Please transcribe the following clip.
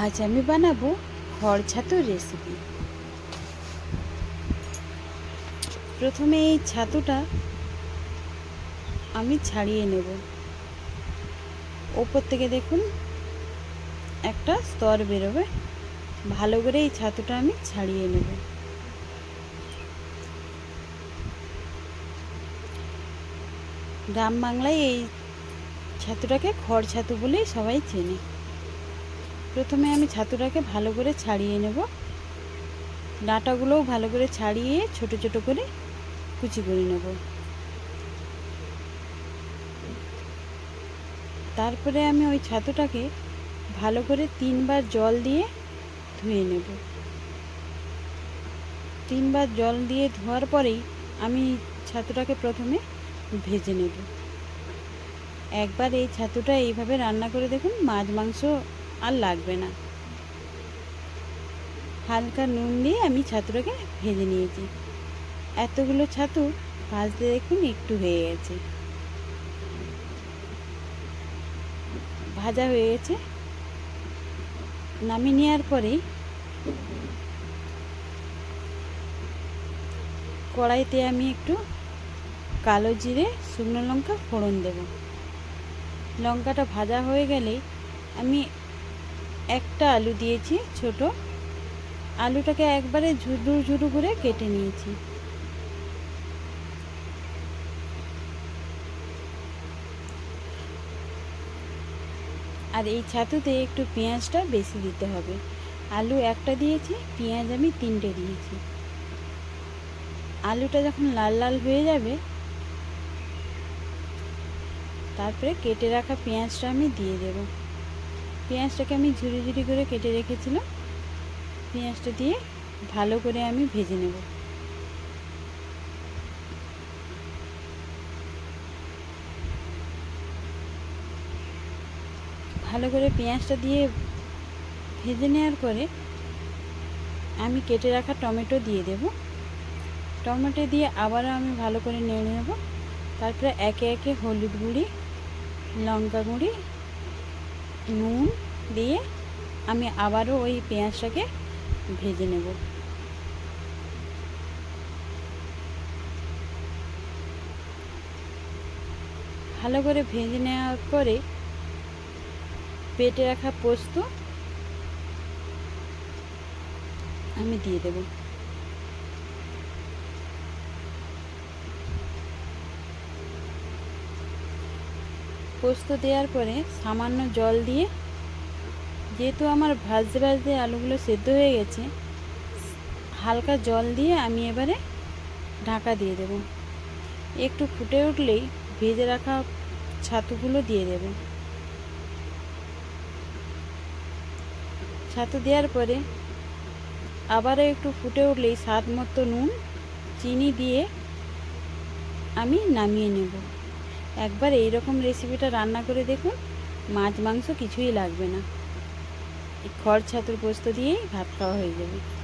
আজ আমি বানাবো ছাতুর রেসিপি প্রথমে এই ছাতুটা আমি ছাড়িয়ে নেব। ওপর থেকে দেখুন, একটা স্তর বেরোবে। ভালো করে এই ছাতুটা আমি ছাড়িয়ে নেব। গ্রাম বাংলায় এই ছাতুটাকে খড় ছাতু বলেই সবাই চেনে। প্রথমে আমি ছাতুটাকে ভালো করে ছাড়িয়ে নেব। ডাঁটাগুলোও ভালো করে ছাড়িয়ে ছোট ছোট করে কুচি করে নেব। তারপরে আমি ওই ছাতুটাকে ভালো করে তিনবার জল দিয়ে ধুয়ে নেব। তিনবার জল দিয়ে ধোয়ার পরেই আমি ছাতুটাকে প্রথমে ভেজে নেব। একবার এই ছাতুটা এইভাবে রান্না করে দেখুন, মাছ, মাংস আর লাগবে না। হালকা নুন দিয়ে আমি ছাতুটাকে ভেজে নিয়েছি। এতগুলো ছাতু ভাজতে দেখুন একটু হয়ে গেছে। ভাজা হয়ে গেছে। নামিয়ে নেওয়ার পরেই কড়াইতে আমি একটু কালো জিরে, শুকনো লঙ্কা, ফোড়ন দেব। লঙ্কাটা ভাজা হয়ে গেলে আমি একটা আলু দিয়েছি, ছোট। আলুটাকে একবারে ঝুরু ঝুরু করে কেটে নিয়েছি। আর এই ছাতুতে একটু পেঁয়াজটা বেশি দিতে হবে। আলু একটা দিয়েছি, পেঁয়াজ আমি তিনটে দিয়েছি। আলুটা যখন লাল লাল হয়ে যাবে, তারপরে কেটে রাখা পেঁয়াজটা আমি দিয়ে দেব। পেঁয়াজটাকে আমি ঝুরি ঝুরি করে কেটে রেখেছিলাম। পেঁয়াজটা দিয়ে ভালো করে আমি ভেজে নেব। ভালো করে পেঁয়াজটা দিয়ে ভেজে নেওয়ার পরে আমি কেটে রাখা টমেটো দিয়ে দেব। টমেটো দিয়ে আবারও আমি ভালো করে নেড়ে নেব। তারপরে একে একে হলুদ গুঁড়ি, লঙ্কা গুঁড়ি নুন দিয়ে আমি আবারও ওই পেঁয়াজটাকে ভেজে নেব। ভালো করে ভেজে নেওয়ার পরে পেটে রাখা পোস্ত আমি দিয়ে দেব। পোস্ত দেওয়ার পরে সামান্য জল দিয়ে, যেহেতু আমার ভাজতে ভাজতে আলুগুলো সেদ্ধ হয়ে গেছে, হালকা জল দিয়ে আমি এবারে ঢাকা দিয়ে দেব। একটু ফুটে উঠলেই ভেজে রাখা ছাতুগুলো দিয়ে দেব। ছাতু দেওয়ার পরে আবারও একটু ফুটে উঠলেই স্বাদ মতো নুন, চিনি দিয়ে আমি নামিয়ে নেব। একবার এই রকম রেসিপিটা রান্না করে দেখুন, মাছ, মাংস কিছুই লাগবে না। খড়, ছাতুর পোস্ত দিয়েই ভাত খাওয়া হয়ে যাবে।